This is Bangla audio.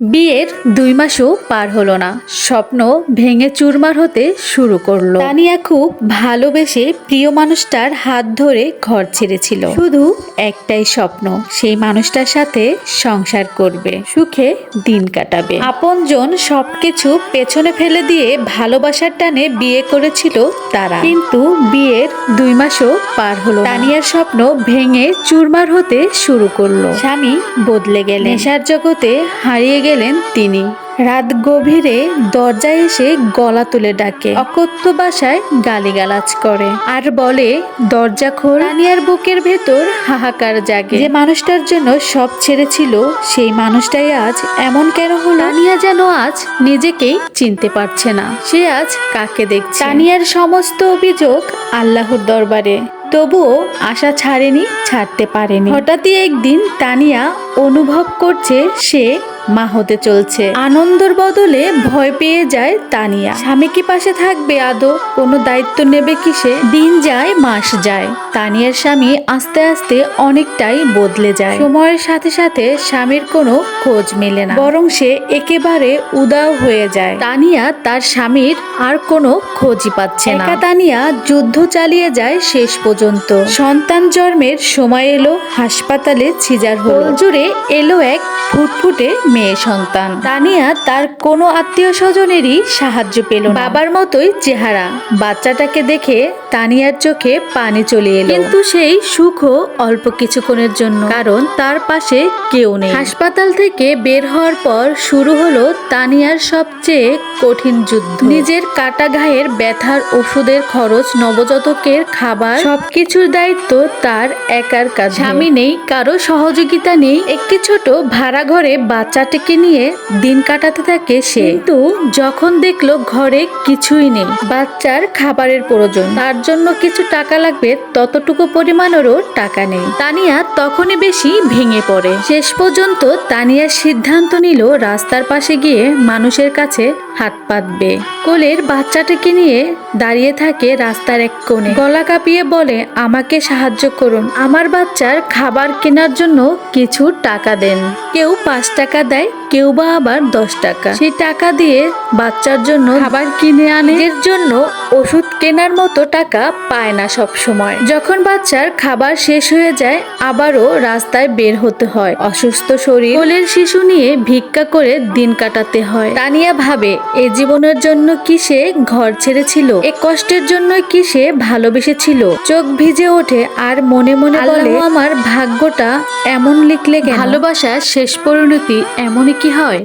বিয়ের দুই মাসও পার হলো না। স্বপ্ন ভেঙে চুরমার হতে শুরু করল। তানিয়া খুব ভালোবেসে প্রিয় মানুষটার হাত ধরে ঘর ছেড়েছিল। শুধু একটাই স্বপ্ন, সেই মানুষটার সাথে সংসার করবে, সুখে দিন কাটাবে। আপনজন সবকিছু পেছনে ফেলে দিয়ে ভালোবাসার টানে বিয়ে করেছিল তারা। কিন্তু বিয়ের দুই মাসও পার হলো। তানিয়ার স্বপ্ন ভেঙে চুরমার হতে শুরু করল। স্বামী বদলে গেলে নেশার জগতে হারিয়ে গেলেন তিনি। রাত গভীরে দরজায় এসে গলা তুলে ডাকে। অকথ্য বাসায় গালিগালাজ করে আর বলে দরজা খোল রানিয়ার বুকের ভেতর হাহাকার জাগে। যে মানুষটার জন্য সব ছেড়েছিল, সেই মানুষটাই আজ এমন কেন হলো? রানিয়া যেন আজ নিজেকেই চিনতে পারছে না। সে আজ কাকে দেখছে? তানিয়ার সমস্ত অভিযোগ আল্লাহর দরবারে। তবুও আশা ছাড়েনি, ছাড়তে পারেনি। হঠাৎই একদিন তানিয়া অনুভব করছে সে মা হতে চলছে। আনন্দর বদলে ভয় পেয়ে যায় তানিয়া। স্বামী কি পাশে থাকবে আদৌ? কোনো দায়িত্ব নেবে কি সে দিন যায়, মাস যায়। তানিয়ার স্বামী আস্তে আস্তে অনেকটাই বদলে যায়। সময়ের সাথে সাথে স্বামীর কোনো খোঁজ মেলে না। বরং সে একেবারে উদাও হয়ে যায়। তানিয়া তার স্বামীর আর কোনো খোঁজই পাচ্ছে না। তানিয়া যুদ্ধ চালিয়ে যায় শেষ পর্যন্ত। সন্তান জন্মের সময় এলো, হাসপাতালে ছিজার হল। জুড়ে এলো এক ফুটফুটে মেয়ে সন্তান। তানিয়া তার কোনো আত্মীয় স্বজনেরই সাহায্য পেল বাবার মতোই চেহারা। বাচ্চাটাকে দেখে তানিয়ার চোখে পানি চলে এলো। কিন্তু সেই সুখও অল্প কিছুক্ষণের জন্য। কারণ তার পাশে কেউ নেই। হাসপাতাল থেকে বের হওয়ার পর শুরু হলো তানিয়ার সবচেয়ে কঠিন যুদ্ধ। নিজের কাটা ঘায়ের ব্যথার ওষুধের খরচ, নবজাতকের খাবার, সবকিছুর দায়িত্ব তার একার কাজ স্বামী নেই, কারও সহযোগিতা নেই। একটি ছোট ভাড়া ঘরে বাচ্চাটিকে নিয়ে দিন কাটাতে থাকে সে। কিন্তু যখন দেখল ঘরে কিছুই নেই, বাচ্চার খাবারের প্রয়োজন, তার জন্য কিছু টাকা লাগবে, ততটুকু পরিমাণেরও টাকা নেই। তানিয়া তখনই বেশি ভেঙে পড়ে। শেষ পর্যন্ত তানিয়ার সিদ্ধান্ত নিল রাস্তার পাশে গিয়ে মানুষের কাছে হাত পাতবে। কোলের বাচ্চাটিকে নিয়ে দাঁড়িয়ে থাকে রাস্তার এক কোণে। গলা কাঁপিয়ে বলে, আমাকে সাহায্য করুন। আমার বাচ্চার খাবার কেনার জন্য কিছু টাকা দেন। কেউ পাঁচ টাকা দেয় কেউ বা আবার দশ টাকা। সেই টাকা দিয়ে বাচ্চার জন্য খাবার কিনে আনে। এর জন্য ওষুধ কেনার মতো টাকা পায় না সব সময় যখন বাচ্চার খাবার শেষ হয়ে যায় আবারও রাস্তায় বের হতে হয়। অসুস্থ শরীর। কোলের শিশু নিয়ে ভিক্ষা করে দিন কাটাতে হয়। তানিয়া ভাবে এ জীবনের জন্য কি সে ঘর ছেড়েছিল? এ কষ্টের জন্য কি সে ভালোবেসেছিল? চোখ ভিজে ওঠে আর মনে মনে বলে আমার ভাগ্যটা এমন লিখলে? ভালোবাসার শেষ পরিণতি এমনই কি হয়?